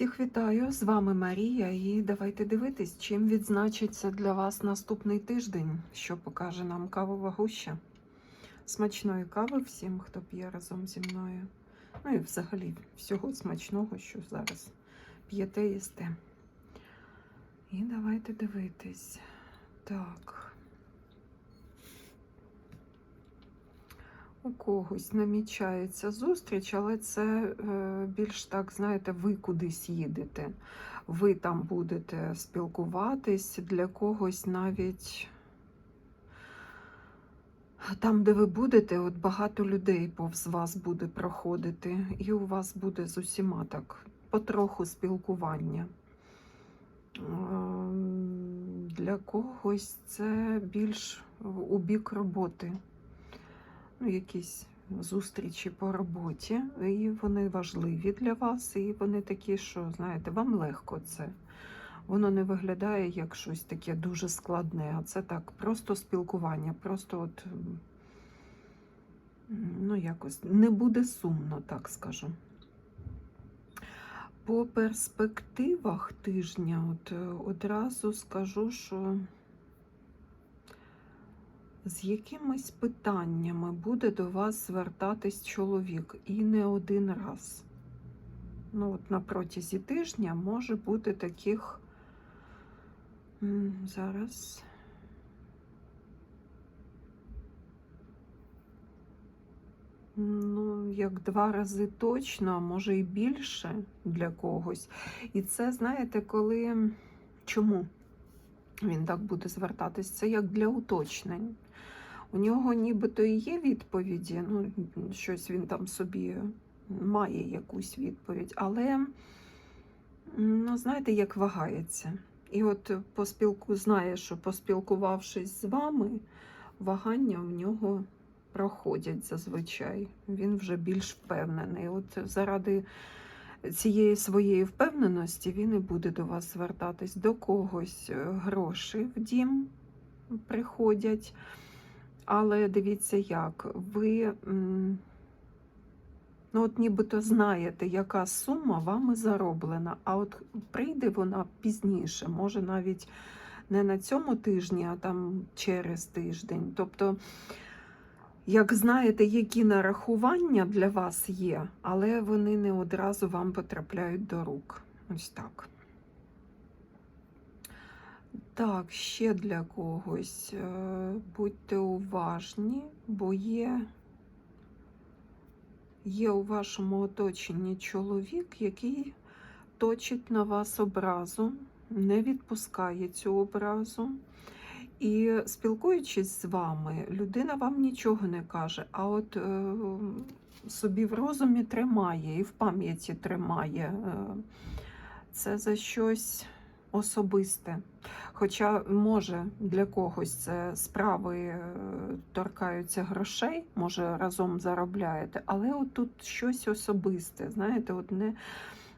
Всіх вітаю! З вами Марія, і давайте дивитись, чим відзначиться для вас наступний тиждень, що покаже нам кавова гуща. Смачної кави всім, хто п'є разом зі мною. Ну і взагалі всього смачного, що зараз п'єте їсте. І давайте дивитись. Так. У когось намічається зустріч, але це е, більш так, знаєте, ви кудись їдете. Ви там будете спілкуватись, для когось навіть там, де ви будете, от багато людей повз вас буде проходити, і у вас буде з усіма так потроху спілкування. Ем, Для когось це більш у бік роботи ну, якісь зустрічі по роботі, і вони важливі для вас, і вони такі, що, знаєте, вам легко це. Воно не виглядає як щось таке дуже складне, а це так, просто спілкування, просто от, ну, якось не буде сумно, так скажу. По перспективах тижня, от е, одразу скажу, що з якимись питаннями буде до вас звертатись чоловік і не один раз. Ну, от на протязі тижня може бути таких зараз. Ну, як два рази точно, а може і більше для когось. І це, знаєте, коли чому він так буде звертатись? Це як для уточнень. У нього нібито і є відповіді, ну, щось він там собі має якусь відповідь, але, ну, знаєте, як вагається. І от поспілку знає, що поспілкувавшись з вами, вагання в нього проходять зазвичай. Він вже більш впевнений. От заради цієї своєї впевненості він і буде до вас звертатись. До когось е, гроші в дім приходять. Але дивіться, як ви ну от нібито знаєте, яка сума вами зароблена, а от прийде вона пізніше, може навіть не на цьому тижні, а там через тиждень. Тобто, як знаєте, які нарахування для вас є, але вони не одразу вам потрапляють до рук. Ось так. Так, ще для когось. Е, Будьте уважні, бо є, є у вашому оточенні чоловік, який точить на вас образу, не відпускає цю образу. І спілкуючись з вами, людина вам нічого не каже, а от е, собі в розумі тримає і в пам'яті тримає. Е, це за щось особисте. Хоча, може, для когось це справи е, торкаються грошей, може, разом заробляєте, але от тут щось особисте. Знаєте, от не,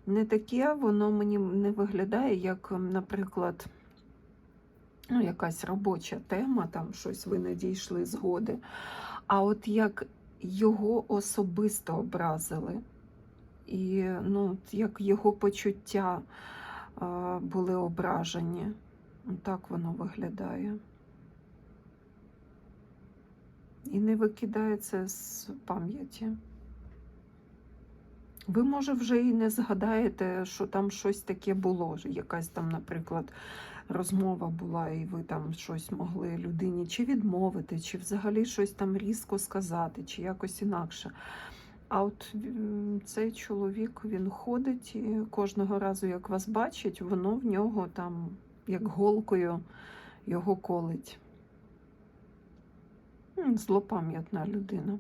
не таке, воно мені не виглядає, як, наприклад, ну, якась робоча тема, там щось ви не дійшли згоди. А от як його особисто образили, і ну, як його почуття були ображені. Так воно виглядає. І не викидається з пам'яті. Ви, може, вже і не згадаєте, що там щось таке було. Якась там, наприклад, розмова була, і ви там щось могли людині чи відмовити, чи взагалі щось там різко сказати, чи якось інакше. А от цей чоловік він ходить і кожного разу, як вас бачить, воно в нього там, як голкою, його колить. Злопам'ятна людина.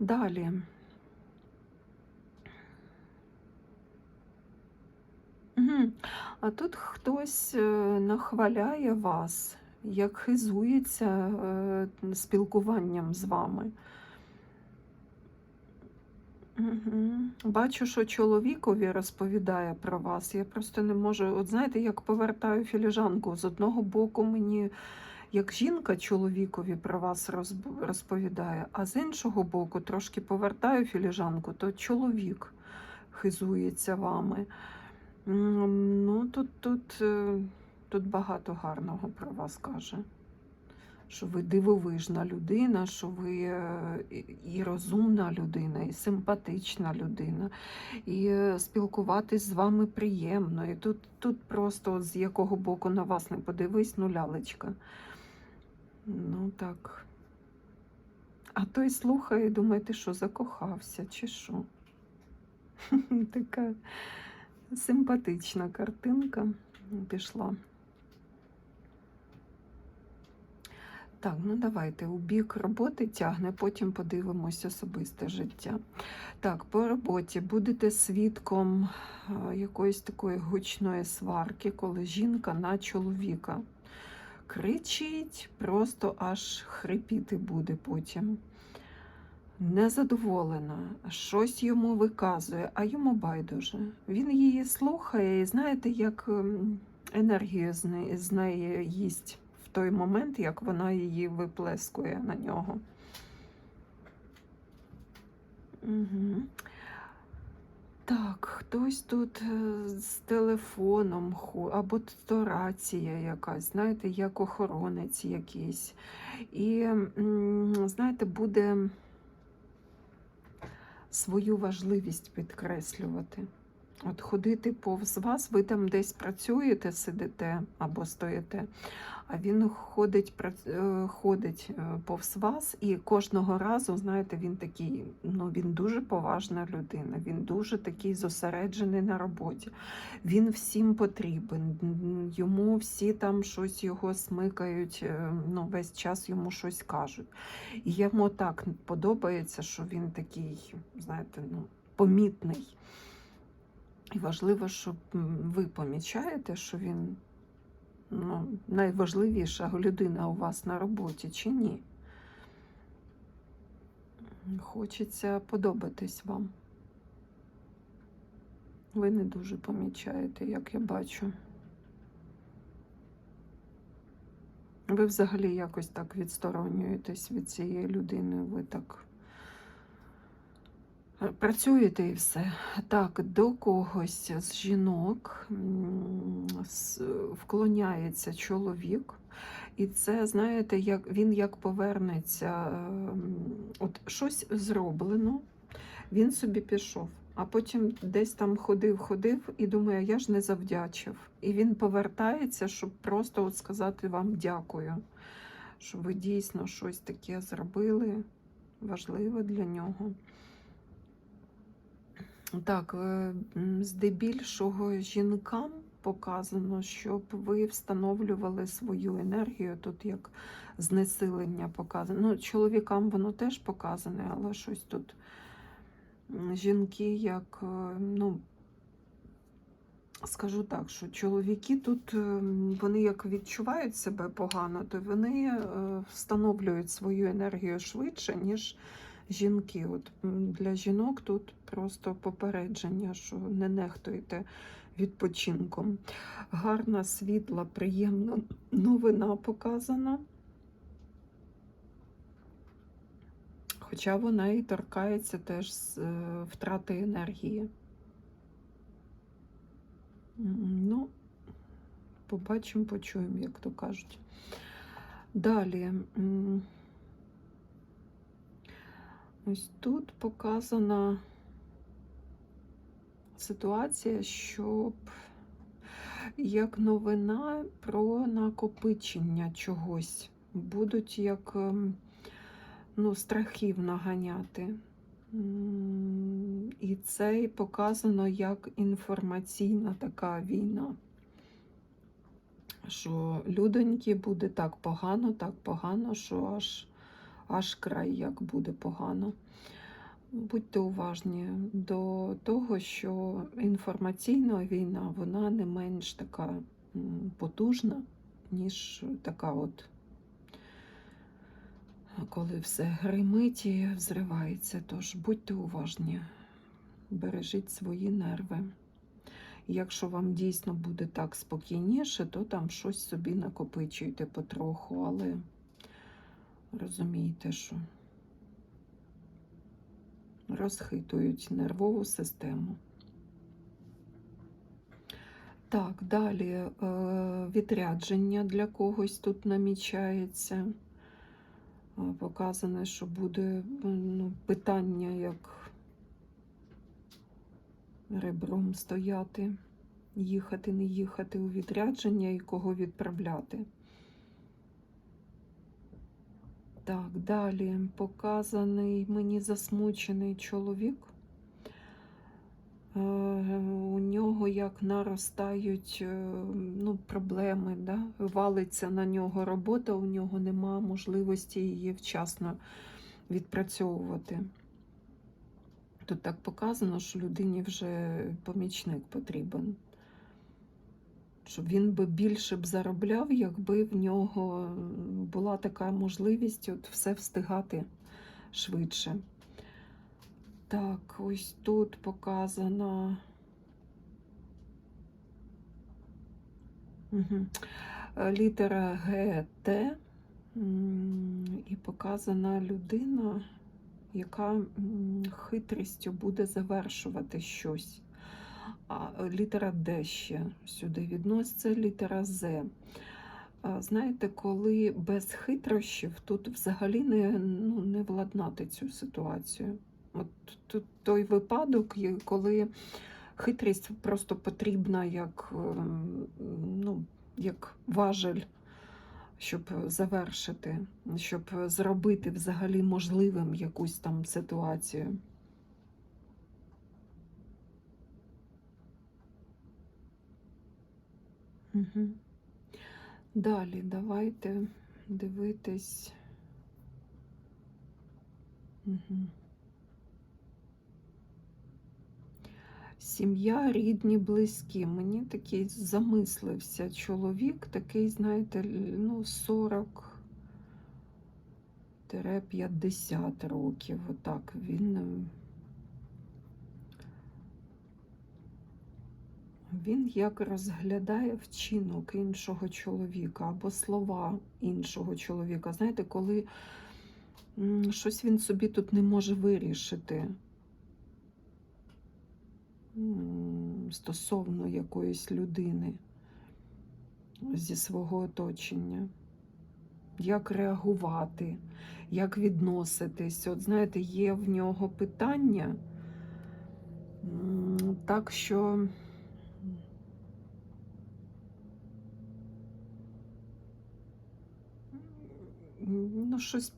Далі. Мгм. А тут хтось е, нахваляє вас, як хизується е, спілкуванням з вами. Мгм. Бачу, що чоловікові розповідає про вас. Я просто не можу. От знаєте, як повертаю філіжанку. З одного боку, мені як жінка чоловікові про вас розповідає, а з іншого боку, трошки повертаю філіжанку, то чоловік хизується вами. Ну, тут, тут, е, тут багато гарного про вас каже. Що ви дивовижна людина, що ви е, і- розумна людина, і симпатична людина, і е, спілкуватись з вами приємно. І тут, тут просто з якого боку на вас не подивись, ну лялечка. Ну так. А той слухає думає, ти що, закохався, чи що? Така симпатична картинка пішла. Так, ну давайте у бік роботи тягне, потім подивимось особисте життя. Так, по роботі будете свідком е, якоїсь такої гучної сварки, коли жінка на чоловіка кричить, просто аж хрипіти буде потім. Незадоволена, щось йому виказує, а йому байдуже. Він її слухає і знаєте, як ем, енергію з неї, їсть в той момент, як вона її виплескує на нього. Угу. Так, хтось тут е, з телефоном або то рація якась, знаєте, як охоронець якийсь. І, знаєте, буде свою важливість підкреслювати. От ходити повз вас, ви там десь працюєте, сидите або стоїте, а він ходить, е, ходить е, повз вас, і кожного разу, знаєте, він такий, ну він дуже поважна людина, він дуже такий зосереджений на роботі. Він всім потрібен. Йому всі там щось його смикають, е, ну весь час йому щось кажуть. І йому так подобається, що він такий, знаєте, ну, помітний. І важливо, щоб ви помічаєте, що він ну, найважливіша людина у вас на роботі чи ні. Хочеться подобатись вам. Ви не дуже помічаєте, як я бачу. Ви взагалі якось так відсторонюєтесь від цієї людини. Ви так працюєте і все. Так, до когось з жінок вклоняється чоловік. І це, знаєте, як він як повернеться, ем, от щось зроблено, він собі пішов, а потім десь там ходив, ходив і думає, я ж не завдячив. І він повертається, щоб просто от сказати вам дякую, що ви дійсно щось таке зробили, важливе для нього. Так, е, здебільшого жінкам показано, щоб ви встановлювали свою енергію. Тут як знесилення показано. Ну, чоловікам воно теж показане, але щось тут жінки як, е, ну, скажу так, що чоловіки тут е, вони як відчувають себе погано, то вони встановлюють свою енергію швидше, ніж жінки. От для жінок тут просто попередження, що не нехтуйте відпочинком. Гарна, світла, приємна новина показана. Хоча вона і торкається теж з е, втрати енергії. Ну, побачимо, почуємо, як то кажуть. Далі. Ось тут показана ситуація, щоб як новина про накопичення чогось. Будуть як ем, ну, страхів наганяти. І це показано як інформаційна така війна. Що людоньки буде так погано, так погано, що аж, аж край як буде погано. Будьте уважні до того, що інформаційна війна вона не менш така потужна, ніж така от, коли все гримить і взривається. Тож будьте уважні, бережіть свої нерви. Якщо вам дійсно буде так спокійніше, то там щось собі накопичуйте потроху, але розумійте, що розхитують нервову систему. Так, далі е, відрядження для когось тут намічається. Е, Показане, що буде е, ну, питання, як ребром стояти, їхати, не їхати у відрядження і кого відправляти. Так, далі показаний мені засмучений чоловік. Е, У нього як наростають е, ну, проблеми, да? валиться на нього робота, у нього нема можливості її вчасно відпрацьовувати. Тут так показано, що людині вже помічник потрібен. Щоб він би більше б заробляв, якби в нього була така можливість от все встигати швидше. Так, ось тут показано. Угу. Літера ГТ і показана людина, яка хитрістю буде завершувати щось. Літера Д ще сюди відноситься, літера З. Знаєте, коли без хитрощів тут взагалі не, ну, не владнати цю ситуацію. От тут той випадок, коли хитрість просто потрібна як, ем, ну, як важель, щоб завершити, щоб зробити взагалі можливим якусь там ситуацію. Угу. Далі давайте дивитись. Угу. Сім'я, рідні, близькі. Мені такий замислився чоловік, такий, знаєте, ну, 40-50 років. Отак він. Він як розглядає вчинок іншого чоловіка або слова іншого чоловіка. Знаєте, коли щось він собі тут не може вирішити стосовно якоїсь людини зі свого оточення. Як реагувати, як відноситись. От знаєте, є в нього питання, так що. Ну, щось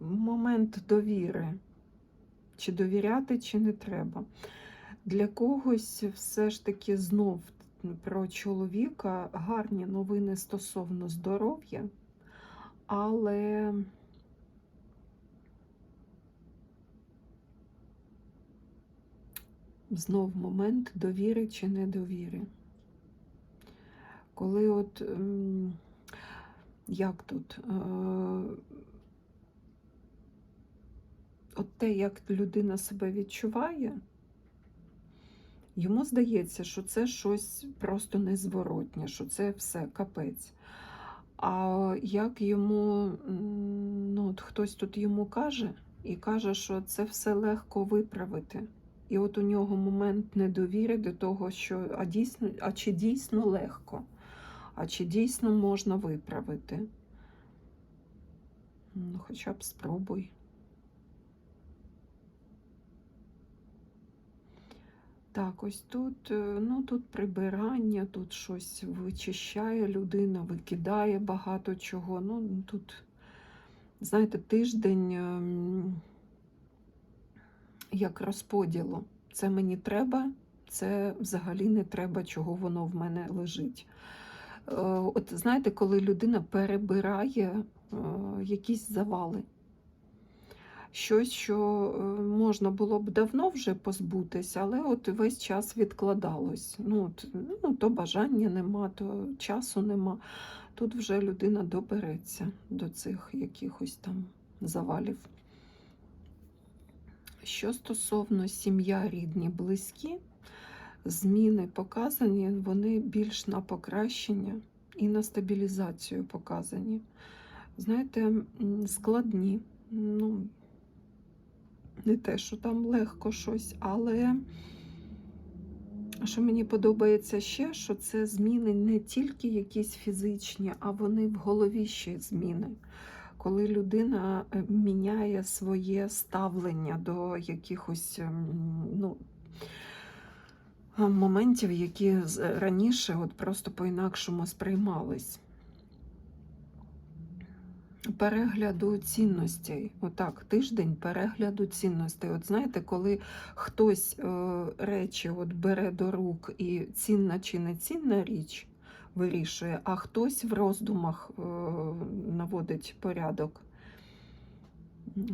момент довіри. Чи довіряти, чи не треба. Для когось все ж таки знов про чоловіка гарні новини стосовно здоров'я, але знов момент довіри чи недовіри. Коли от як тут? Е, От те, як людина себе відчуває, йому здається, що це щось просто незворотнє, що це все капець. А як йому, ну, от хтось тут йому каже, і каже, що це все легко виправити. І от у нього момент недовіри до того, що а дійсно, а чи дійсно легко? А чи дійсно можна виправити? Ну, хоча б спробуй. Так, ось тут, е, ну, тут прибирання, тут щось вичищає людина, викидає багато чого. Ну, тут, знаєте, тиждень ем, як розподілу. Це мені треба, це взагалі не треба, чого воно в мене лежить. Е, От знаєте, коли людина перебирає е, якісь завали, щось, що е, можна було б давно вже позбутися, але от весь час відкладалось. Ну, от, ну, то бажання нема, то часу нема. Тут вже людина добереться до цих якихось там завалів. Що стосовно сім'я, рідні, близькі, зміни показані, вони більш на покращення і на стабілізацію показані. Знаєте, складні. Ну, не те, що там легко щось, але Що мені подобається ще, що це зміни не тільки якісь фізичні, а вони в голові ще зміни. Коли людина е, міняє своє ставлення до якихось ем, ну, моментів, які раніше от просто по-інакшому сприймались. Перегляду цінностей. Отак, тиждень перегляду цінностей. От знаєте, коли хтось е, речі от бере до рук і цінна чи не цінна річ вирішує, а хтось в роздумах е, наводить порядок.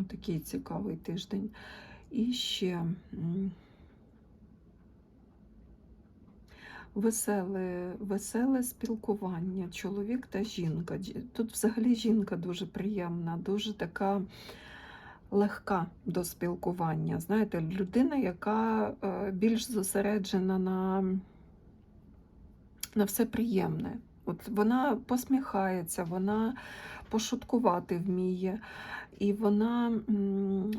Такий цікавий тиждень. І ще. м, Веселе, веселе спілкування, чоловік та жінка. Тут взагалі жінка дуже приємна, дуже така легка до спілкування. Знаєте, людина, яка е, більш зосереджена на, на все приємне. От вона посміхається, вона пошуткувати вміє, і вона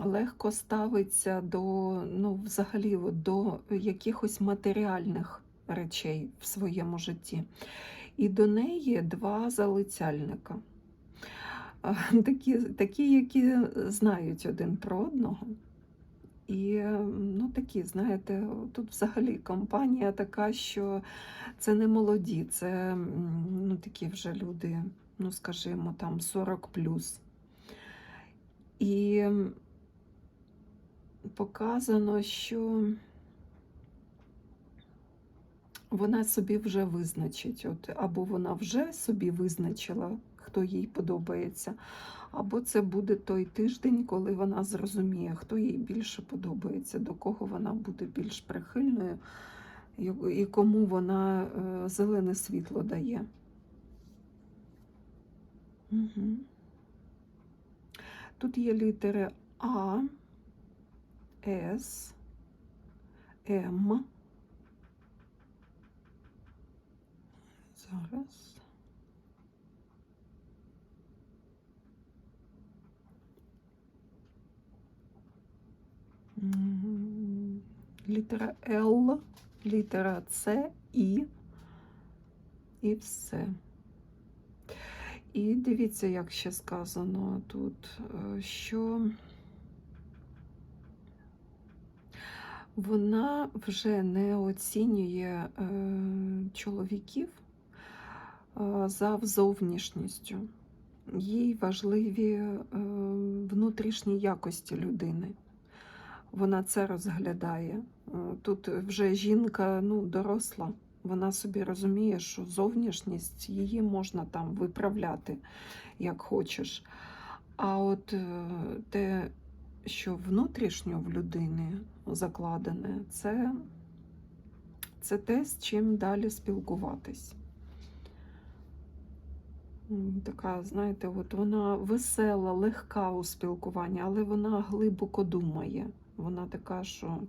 легко ставиться до, ну, взагалі, до якихось матеріальних речей в своєму житті. І до неї два залицяльника. Такі, такі, які знають один про одного. І е, ну, такі, знаєте, тут взагалі компанія така, що це не молоді, це ну, такі вже люди, ну, скажімо, там 40 плюс. І показано, що вона собі вже визначить, от, або вона вже собі визначила, хто їй подобається, або це буде той тиждень, коли вона зрозуміє, хто їй більше подобається, до кого вона буде більш прихильною і- кому вона е, зелене світло дає. Угу. Тут є літери А, С, М. Зараз. Літера Л, літера С, І і все. І дивіться, як ще сказано тут, е, що вона вже не оцінює е, чоловіків за зовнішністю. Їй важливі е, внутрішні якості людини. Вона це розглядає. Е, Тут вже жінка ну, доросла. Вона собі розуміє, що зовнішність її можна там виправляти, як хочеш. А от е, те, що внутрішньо в людини закладене, це, це те, з чим далі спілкуватись. Така, знаєте, от вона весела, легка у спілкуванні, але вона глибоко думає. Вона така, що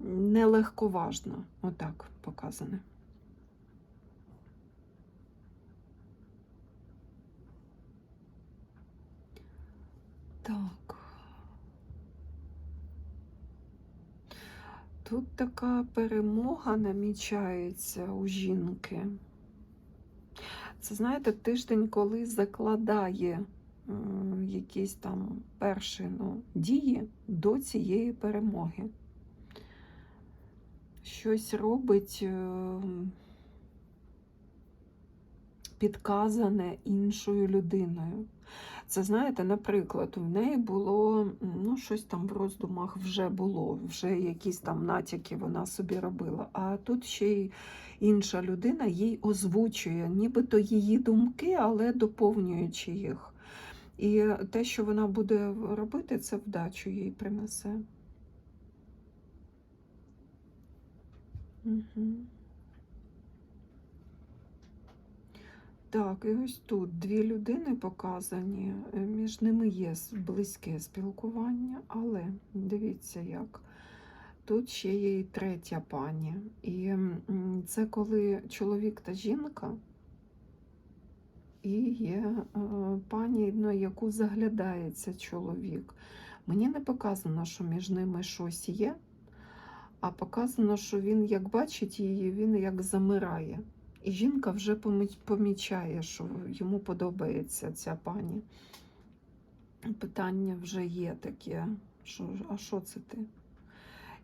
нелегковажна. Отак показане. Так. Тут така перемога намічається у жінки. Це, знаєте, тиждень, коли закладає якісь там перші ну, дії до цієї перемоги. Щось робить е, підказане іншою людиною. Це, знаєте, наприклад, у неї було ну, щось там в роздумах вже було, вже якісь там натяки вона собі робила. А тут ще й інша людина їй озвучує, нібито її думки, але доповнюючи їх. І те, що вона буде робити, це вдачу їй принесе. Угу. Так, і ось тут дві людини показані, е, між ними є близьке спілкування, але дивіться як. Тут ще є і третя пані. І це коли чоловік та жінка, і є е, пані, на яку заглядається чоловік. Мені не показано, що між ними щось є, А показано, що він, як бачить її, він як замирає. І жінка вже помічає, що йому подобається ця пані. Питання вже є таке, що, а що це ти?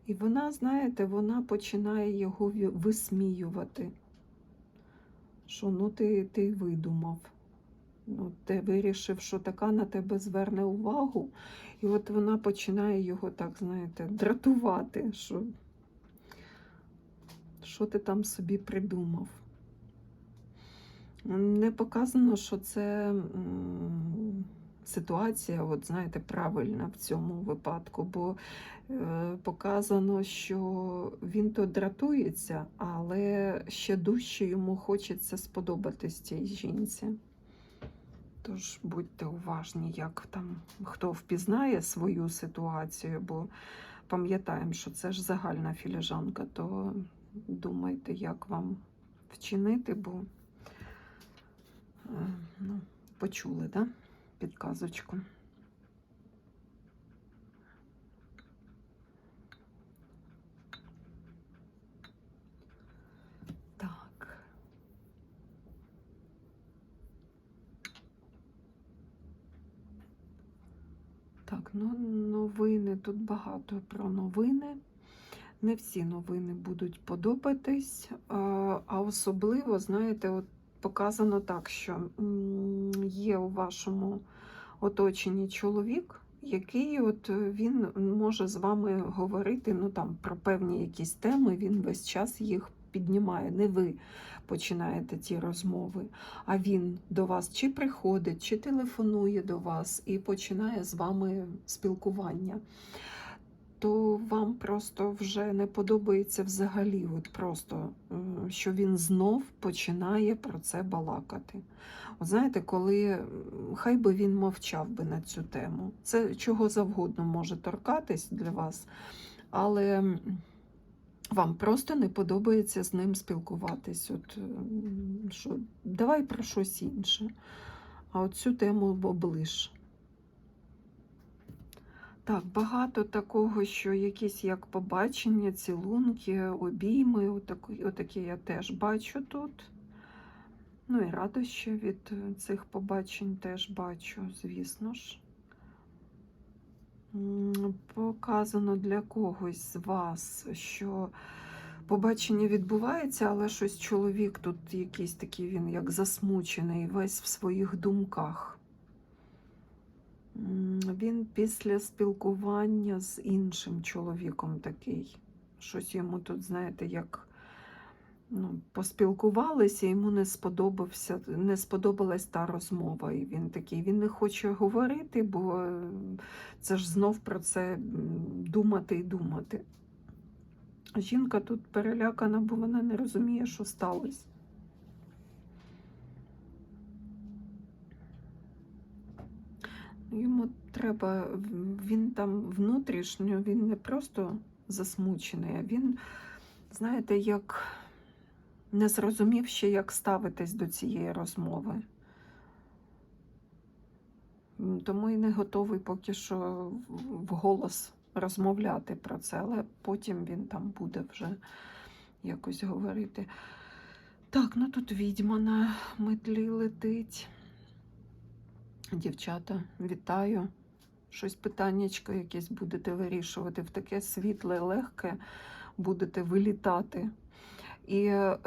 І вона, знаєте, вона починає його висміювати. Що ну ти, ти видумав. Ну, ти вирішив, що така на тебе зверне увагу. І от вона починає його так, знаєте, дратувати, що, що ти там собі придумав. Не показано, що це ситуація, от знаєте, правильна в цьому випадку, бо е, показано, що він то дратується, але ще дужче йому хочеться сподобатись цій жінці. Тож будьте уважні, як там хто впізнає свою ситуацію, бо пам'ятаємо, що це ж загальна філіжанка, то думайте, як вам вчинити, бо ну, почули, да? підказочку. Так. Так, ну новини тут багато про новини. Не всі новини будуть подобатись, а особливо, знаєте, от показано так, що є у вашому оточенні чоловік, який от е, він може з вами говорити ну, там, про певні якісь теми, він весь час їх піднімає. Не ви починаєте ті розмови, а він до вас чи приходить, чи телефонує до вас і починає з вами спілкування. То вам просто вже не подобається взагалі, от просто, е, що він знов починає про це балакати. От знаєте, коли хай би він мовчав би на цю тему. Це чого завгодно може торкатись для вас, але вам просто не подобається з ним спілкуватись. От, що, давай про щось інше. А от цю тему оближ. Так, багато такого, що якісь як побачення, цілунки, обійми, отакі, отакі я теж бачу тут. Ну і радощі від е, цих побачень теж бачу, звісно ж. Показано для когось з вас, що побачення відбувається, але щось чоловік тут якийсь такий він як засмучений, весь в своїх думках. Він після спілкування з іншим чоловіком такий. Щось йому тут, знаєте, як ну, поспілкувалися, йому не сподобався, не сподобалась та розмова. І він такий, він не хоче говорити, бо е, це ж знов про це думати і думати. Жінка тут перелякана, бо вона не розуміє, що сталося. Йому треба, він там внутрішньо, він не просто засмучений, а він, знаєте, як не зрозумів ще, як ставитись до цієї розмови. Тому і не готовий поки що вголос розмовляти про це, але потім він там буде вже якось говорити. Так, ну тут відьма на метлі летить. Дівчата, вітаю. Щось питаннячко якесь будете вирішувати. В таке світле, легке будете вилітати. І е,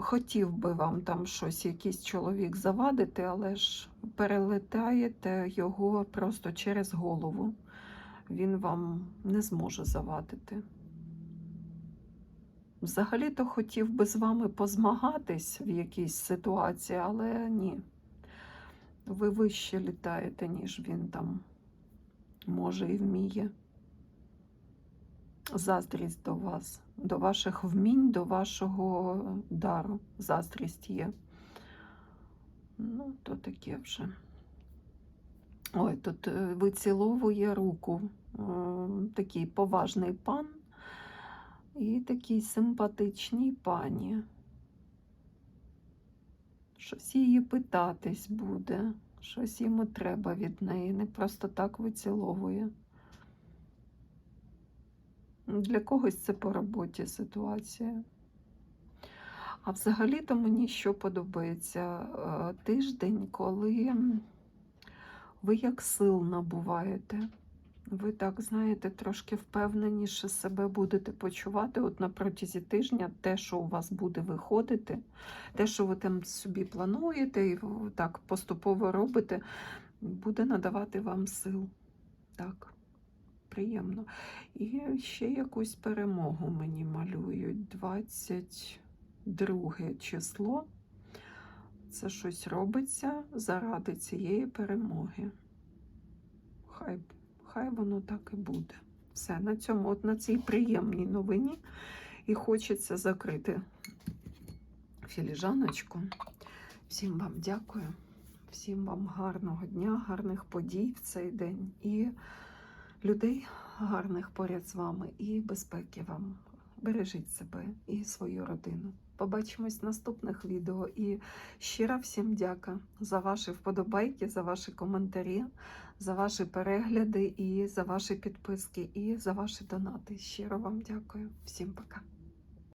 хотів би вам там щось, якийсь чоловік завадити, але ж перелетаєте його просто через голову. Він вам не зможе завадити. Взагалі-то хотів би з вами позмагатись в якійсь ситуації, але ні. Ви вище літаєте, ніж він там може і вміє. Заздрість до вас, до ваших вмінь, до вашого дару. Заздрість є. Ну, то таке вже. Ой, тут е, виціловує руку. е, Такий поважний пан і такий симпатичній пані. Щось її питатись буде, щось йому треба від неї, не просто так виціловує. Для когось це по роботі ситуація. А взагалі-то мені що подобається Е, тиждень, коли ви як сил набуваєте. Ви так, знаєте, трошки впевненіше себе будете почувати от на протязі тижня те, що у вас буде виходити, те, що ви там собі плануєте і так поступово робите, буде надавати вам сил. Так, приємно. І ще якусь перемогу мені малюють. 22 число. Це щось робиться заради цієї перемоги. Хай, хай воно так і буде. Все, на цьому, от на цій приємній новині. І хочеться закрити філіжаночку. Всім вам дякую. Всім вам гарного дня, гарних подій в цей день і людей гарних поряд з вами, і безпеки вам. Бережіть себе і свою родину. Побачимось в наступних відео. І щира всім дяка за ваші вподобайки, за ваші коментарі, за ваші перегляди і за ваші підписки, і за ваші донати. Щиро вам дякую. Всім пока.